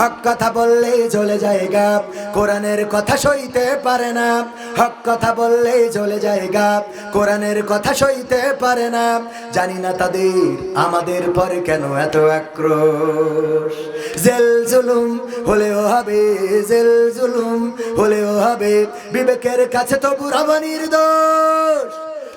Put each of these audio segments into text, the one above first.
হক কথা বললেই চলে যায় গাপ, কোরআনের কথা সইতে পারে না। হক কথা বললেই চলে যায় গাপ, কোরআনের কথা সইতে পারে না। জানি না তাদের আমাদের পরে কেন এত আক্রোশ। জেল জুলুম হলেও হবে, জেল জুলুম হলেও হবে, বিবেকের কাছে তবু রব নির্দোষ।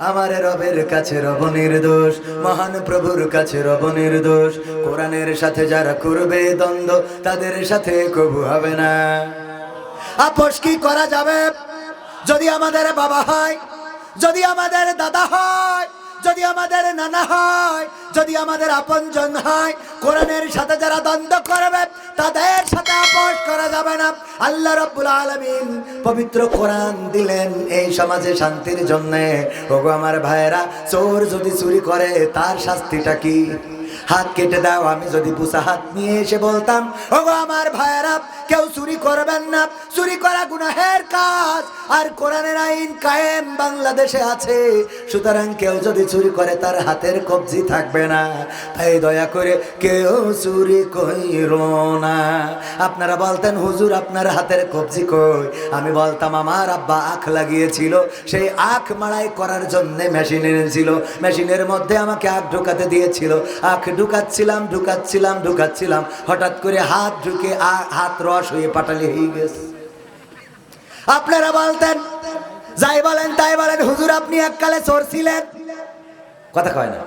আমার রবের কাছে রব নির্দোষ, মহান প্রভুর কাছে রব নির্দোষ। কোরআনের সাথে যারা করবে দ্বন্দ্ব, তাদের সাথে কবু হবে না। আপোষ কি করা যাবে? যদি আমাদের বাবা হয়, যদি আমাদের দাদা হয় যদি আমাদের নানা হয়, যদি আমাদের আপনজন হয়, কোরআনের সাথে যারা দ্বন্দ্ব করবে, তাদের সাথে আপোষ করা যাবে না। আল্লাহ রব্বুল আলামিন পবিত্র কোরআন দিলেন এই সমাজে শান্তির জন্য। ওগো আমার ভাইয়েরা, চোর যদি চুরি করে, তার শাস্তিটা কি? হাত কেটে দাও, আমি যদি পুষা হাত নিয়ে এসে বলতাম, ওগো আমার ভাইয়েরা কেউ চুরি করবেন না। চুরি করা গুনাহের কাজ। আর কোরআনের আইন কায়েম বাংলাদেশে আছে। সুতরাং কেউ যদি চুরি করে, তার হাতের কবজি থাকবে না। তাই দয়া করে কেউ চুরি কইর না। আপনারা বলতেন, হুজুর, আপনার হাতের কবজি কই? আমি বলতাম, আমার আব্বা আখ লাগিয়েছিল। সেই আখ মাড়াই করার জন্য মেশিন এনেছিল। মেশিনের মধ্যে আমাকে আখ ঢোকাতে দিয়েছিল। আখ ঢুকাচ্ছিলাম ঢুকাচ্ছিলাম ঢুকাচ্ছিলাম। হঠাৎ করে হাত ঢুকে হাত রস হয়ে পাটালি হয়ে গেছে। আপনারা বলতেন, যাই বলেন তাই বলেন, হুজুর আপনি এককালে চোর ছিলেন কথা কয় না।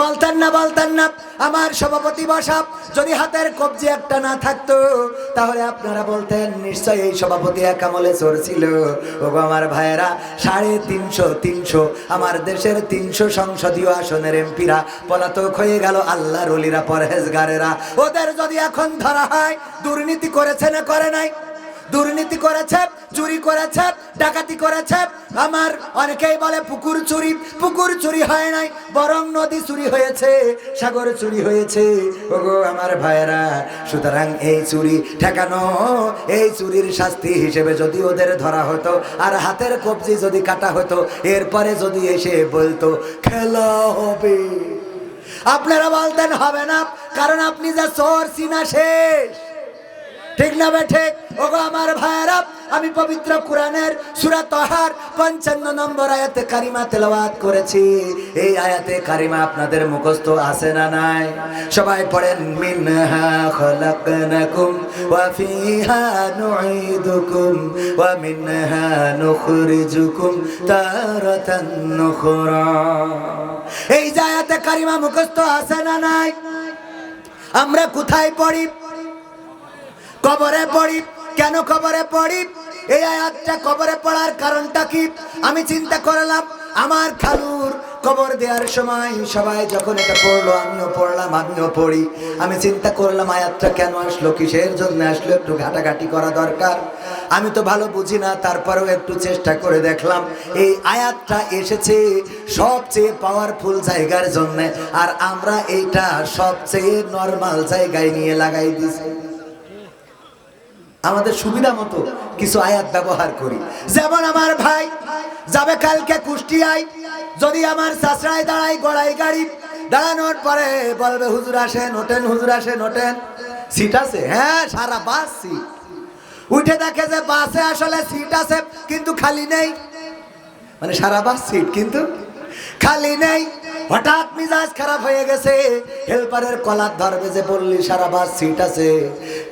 বলতেন না বলতেন না। আমার সভাপতি বসাব, যদি হাতের কবজি একটা না থাকতো, তাহলে আপনারা বলতেন, নিশ্চয়ই এই সভাপতি এক আমলে চোর ছিল। ওগো আমার ভাইয়েরা, সাড়ে তিনশো তিনশো, আমার দেশের তিনশো সংসদীয় আসনের এমপিরা, পলাতক হয়ে গেল আল্লাহ রলিরা পরহেজগারেরা। ওদের যদি এখন ধরা হয়, দুর্নীতি করেছে না করে নাই? দুর্নীতি করেছে চুরি করেছে ডাকাতি করেছে আমার অনেকেই বলে, পুকুর চুরি পুকুর চুরি হয় নাই, বরং নদী চুরি হয়েছে, সাগর চুরি হয়েছে। ওগো আমার ভাইয়েরা, সুতরাং এই চুরি ঠেকানো, এই চুরির শাস্তি হিসেবে যদি ওদের ধরা হতো, আর হাতের কবজি যদি কাটা হতো, এরপরে যদি এসে বলতো, খেলা হবে। আপনারা বলতেন, হবে না। কারণ আপনি যা চোর চিনা শেষ। ঠিক না ঠিক? ওগো আমার ভাইয়েরা, আমি পবিত্র কোরআনের সূরা তহার পঞ্চান্ন নম্বর আয়াতে কারিমা তেলাওয়াত করেছি। এই আয়াতে কারিমা আপনাদের মুখস্থ আছে না নাই? সবাই পড়েন, মিনহা খলাকনাকুম ওয়া ফিহা নুঈদুকুম ওয়া মিনহা নুখরিজুকুম তারাতান নুখরা। এই আয়াতে কারিমা মুখস্থ আছে না নাই? আমরা কোথায় পড়ি? কবরে পড়ি? কেন কবরে পড়ি? এই আয়াতটা কবরে পড়ার কারণটা কি? আমি চিন্তা করলাম, আমার খালুর কবর দেওয়ার সময় সবাই যখন এটা পড়ল, আমিও পড়লাম, আমিও পড়ি। আমি চিন্তা করলাম, আয়াতটা কেন আসলো, কিসের জন্য আসলো, একটু ঘাটাঘাটি করা দরকার। আমি তো ভালো বুঝি না, তারপরেও একটু চেষ্টা করে দেখলাম, এই আয়াতটা এসেছে সবচেয়ে পাওয়ারফুল জায়গার জন্য, আর আমরা এইটা সবচেয়ে নর্মাল জায়গায় নিয়ে লাগাই দিছি। আমাদের সুবিধা মতো কিছু আয়াত ব্যবহার করি। যেমন আমার ভাই, যাবে কালকে কুষ্টিয়ায়, যদি আমার চাষরায় দাঁড়াই গড়াই গাড়ি, দাঁড়ানোর পরে বলবে, হুজুর আসেন, ওঠেন, হুজুর আসেন, ওঠেন। সিট আছে? হ্যাঁ সারা বাস সিট। উঠে দেখে যে বাসে আসলে সিট আছে, কিন্তু খালি নেই। মানে সারা বাস সিট, কিন্তু খালি নেই। হঠাৎ মিজাজ খারাপ হয়ে গেছে। হেল্পারের কলার ধরবে যে বললি সারা বাস সিট আছে।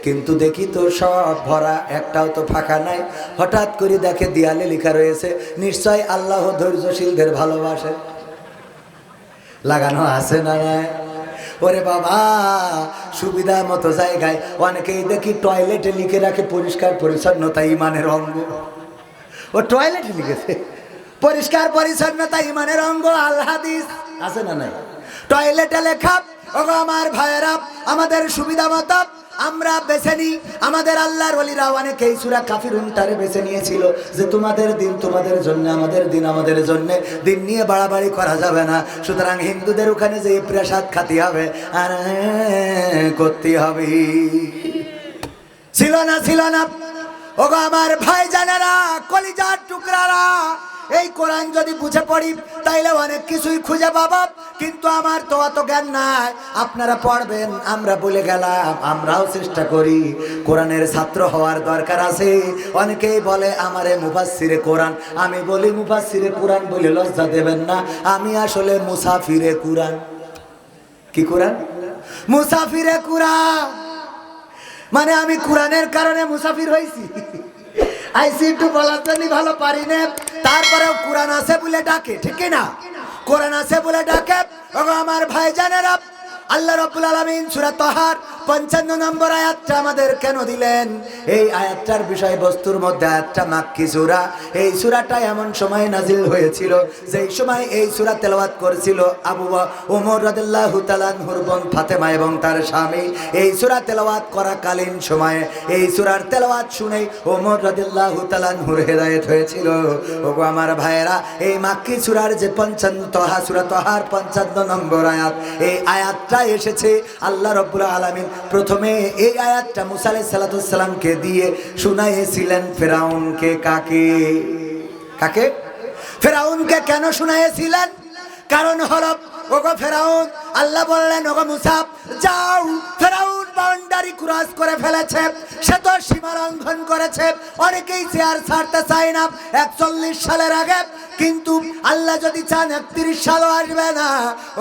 কিন্তু দেখি তো সব ভরা, একটাও তো ফাঁকা নাই। হঠাৎ করে দেখে দেয়ালে লেখা রয়েছে, নিশ্চয় আল্লাহ ধৈর্যশীলদের ভালোবাসে। লাগানো আছে না নাই? ওরে বাবা সুবিধা মতো জায়গায় অনেকেই দেখি টয়লেটে লিখে রাখে পরিষ্কার পরিচ্ছন্নতা ইমানের অঙ্গ। ও টয়লেটে লিখেছে, পরিষ্কার পরিচ্ছন্নতা ইমানের অঙ্গ আল্লাদিস আছে না নাই? টয়লেটে লেখা, ওগো আমার ভাইয়েরা, আমাদের সুবিধা মতো আমরা বেছে নিই। আমাদের আল্লাহর ওলিরা অনেকেই সুরা কাফির উন্টারে বেছে নিয়েছিল যে, তোমাদের দিন তোমাদের জন্য, আমাদের দিন আমাদের জন্য, দিন নিয়ে বাড়াবাড়ি করা যাবে না। সুতরাং হিন্দুদের ওখানে যে প্রেসাদ খাতে হবে, আর করতে হবে। ছিল না ছিল না। ওগো আমার ভাই জানেরা কলিজার টুকরারা এই কোরআন যদি বুঝে পড়ি, তাইলে অনেক কিছুই খুঁজে পাবো। কিন্তু আমার তো অত জ্ঞান নাই। আপনারা পড়বেন, আমরা বলে গেলাম, আমরাও চেষ্টা করি। কোরআনের ছাত্র হওয়ার দরকার আছে। অনেকেই বলে, আমারে মুফাসসিরে কোরআন। আমি বলি, মুফাসসিরে কোরআন বলে লজ্জা দেবেন না। আমি আসলে মুসাফিরে কোরআন। কি কোরআন? মুসাফিরে কোরআন। মানে আমি কোরআনের কারণে মুসাফির হয়েছি আইসি একটু বলার জন্য ভালো পারি না। তারপরেও কোরআন আছে বলে ডাকে, ঠিক না কোরআন আছে বলে ডাকে। আমার ভাই জানেরা আল্লাহ রবুল আলমিন সুরাত পঞ্চান্ন নম্বর আয়াতটা আমাদের কেন দিলেন? এই আয়াতটার বিষয়বস্তুর মধ্যে আয়াতটা মাক্কি সূরা। এই সূরাটা এমন সময় নাজিল হয়েছিল, যেই সময় এই সূরা তেলাওয়াত করেছিল আবু ওমর রাদিয়াল্লাহু তাআলা আনহুর বোন ফাতেমা এবং তার স্বামী। এই সূরা তেলাওয়াত করাকালীন সময়ে, এই সূরার তেলাওয়াত শুনে ওমর রাদিয়াল্লাহু তাআলা আনহুর হেদায়েত হয়েছিল। ওগো আমার ভাইয়েরা, এই মাক্কি সূরার যে পঞ্চান্ন তহা, সূরা তহার পঞ্চান্ন নম্বর আয়াত, এই আয়াতটা এসেছে আল্লাহ রব্বুল আলামিন প্রথমে এই আয়াতটা মুসালে সালাতামকে দিয়ে শুনাইয়েছিলেন ফেরাউনকে কাকে? কাকে? ফেরাউনকে কেন শুনাইয়েছিলেন? কারণ হলো, ওগো ফেরাউন, আল্লাহ বললেন, ওগো মুসাফ, যাও, ফেরাউন! বাউন্ডারি ক্রস করে ফেলেছে, সে তো সীমা লঙ্ঘন করেছে। অনেকেই চেয়ার ছাড়তে চায় না, একচল্লিশ সালের আগে। কিন্তু আল্লাহ যদি চান, একত্রিশ সালও আসবে না।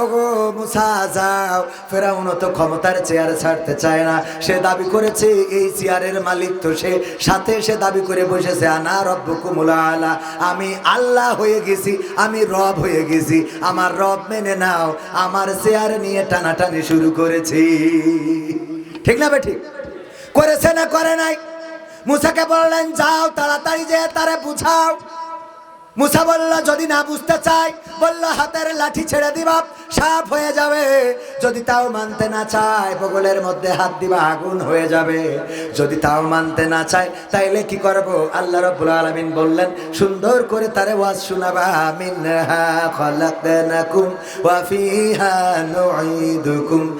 ওগো মুসা, যাও। ফেরাউন তো ক্ষমতার চেয়ার ছাড়তে চায় না। সে দাবি করেছে, এই চেয়ারের মালিক তো সে। সাথে সে দাবি করে বসেছে, আনা রব্বকুমুল আলা। আমি আল্লাহ হয়ে গেছি, আমি রব হয়ে গেছি। আমার রব মেনে নাও, আমার চেয়ার নিয়ে টানাটানি শুরু করেছি। ঠিক না ঠিক? করেছে না করে নাই? মুসাকে বললেন, যাও, তাড়াতাড়ি যে তারে বুঝাও। মুসা বলল, যদি না বুঝতে চাই, বলল, হাতের লাঠি ছেড়ে দিবা সাপ হয়ে যাবে। যদি তাও মানতে না চায়, বগলের মধ্যে হাত দিবা, আগুন হয়ে যাবে। যদি তাও মানতে না চায়, তাইলে কি করব? আল্লাহ রাব্বুল আলামিন বললেন, সুন্দর করে তারে ওয়াজ শোনাবা, মিনহা খলাকনাকুম ওয়া ফিহা নুঈদুকুম।